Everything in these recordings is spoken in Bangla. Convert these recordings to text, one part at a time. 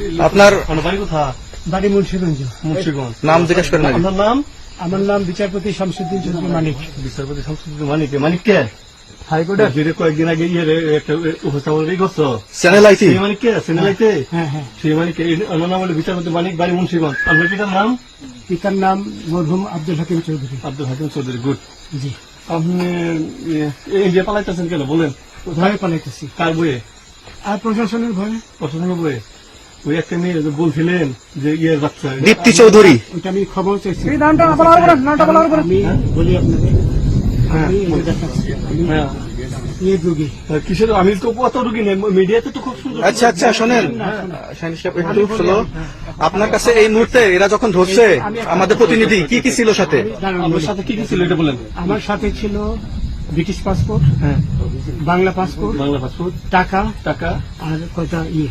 আপনার আপনার বাড়ি কোথা বাড়ি মুন্সিগঞ্জ। মুন্সিগঞ্জ। নাম জিজ্ঞেস করেন নাম? আমার নাম বিচারপতি শামসুদ্দিন চৌধুরী মানিক। বিচারপতি শামসুদ্দিন মানিক। মানিক কে? হাইকোর্টের যে কয়েকদিন আগে ইয়ে একটা উপস্থাপন করছ। Channel IT. সেই কে? সিনেমাইতে হ্যাঁ হ্যাঁ সেই মানিক কে? এই- নাম হলো বিচারপতি মানিক বাড়ি মুন্সিগঞ্জ। আপনার পিতার নাম? পিতার নাম মরহুম আব্দুল হাকিম চৌধুরী। আব্দুল হাকিম চৌধুরী গুড। জি। আপনি এ, এই যে পালাইতেছেন কেন? বলেন। ভয়ে পালাইতেছি। কার বইয়ে? আর প্রশাসনের ভয়ে। প্রশাসনের বইয়ে? ওই একটা মেয়ে বলছিলেন যে ইয়ের বাচ্চা দীপ্তি চৌধুরী। ওইটা আমি খবর চাইছি। নামটা বলার পরে নামটা বলার পরে আমি বলি আপনাকে হ্যাঁ, আমি হ্যাঁ। ইয়ে আমি তো কত রুগী নেই মিডিয়াতে তো খুব সুন্দর। আচ্ছা আচ্ছা শোনেন। একটু শোনো আপনার কাছে এই মুহূর্তে এরা যখন ধরছে আমাদের প্রতিনিধি কি কি ছিল সাথে? সাথে কি কি ছিল এটা বলেন। আমার সাথে ছিল ব্রিটিশ পাসপোর্ট হ্যাঁ। বাংলা পাসপোর্ট বাংলা পাসপোর্ট টাকা টাকা। আর কয়টা ইয়ে।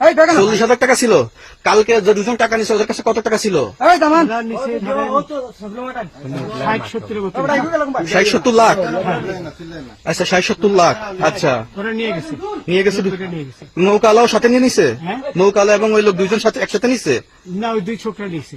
হয় চল্লিশ হাজার টাকা ছিল কালকে যে দুজন টাকা নিছে ওদের কাছে কত টাকা ছিল ষাট সত্তর লাখ আচ্ছা ষাট সত্তর লাখ আচ্ছা নিয়ে গেছে নৌকালাও সাথে নিয়ে নিছে হ্যাঁ। নৌকালা এবং ওই লোক দুইজন সাথে একসাথে নিছে না ওই দুই ছোকরা নিয়েছে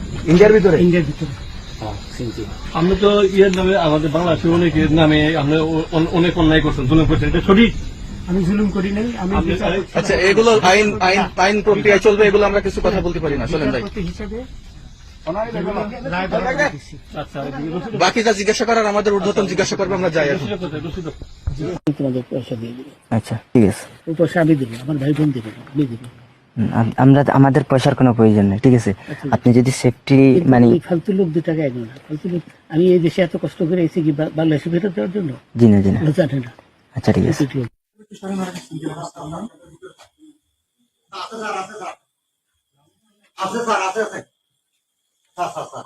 ইন্ডিয়ার ভিতরে? ইন্ডিয়ার ভিতরে। আমরা তো ইয়ের নামে আমাদের বাংলাদেশের অনেকের নামে আমরা অনেক অন্যায় করছেন জুলুম করছেন এটা সঠিক? আমি জুলুম করি নাই আমি আচ্ছা এগুলো আইন আইন আইন প্রক্রিয়ায় চলবে এগুলো আমরা কিছু কথা বলতে পারি না। চলেন ভাই। হিসেবে। আচ্ছা রসিদ বাকি যা জিজ্ঞাসা করার আমাদের ঊর্ধ্বতন জিজ্ঞাসা করবে আমরা যাই এখন। কোথায় রসিদ আমি তোমাদের পয়সা দিয়ে দেবো আচ্ছা ঠিক আছে। পয়সা আমি দেবো আমার ভাই বোন দেবে আমি দেবো। আমরা আমাদের পয়সার কোনো প্রয়োজন নেই ঠিক আছে? আপনি যদি সেফটি মানে এই ফালতু লোক দু টাকা এগো না। ফালতু লোক আমি এই দেশে এত কষ্ট করে এসে কি বাংলাদেশে ফেরত দেওয়ার জন্য? জি না জি না। জানে না আচ্ছা। ঠিক আছে। আছে। স্যার আছে স্যার। আছে স্যার লোক।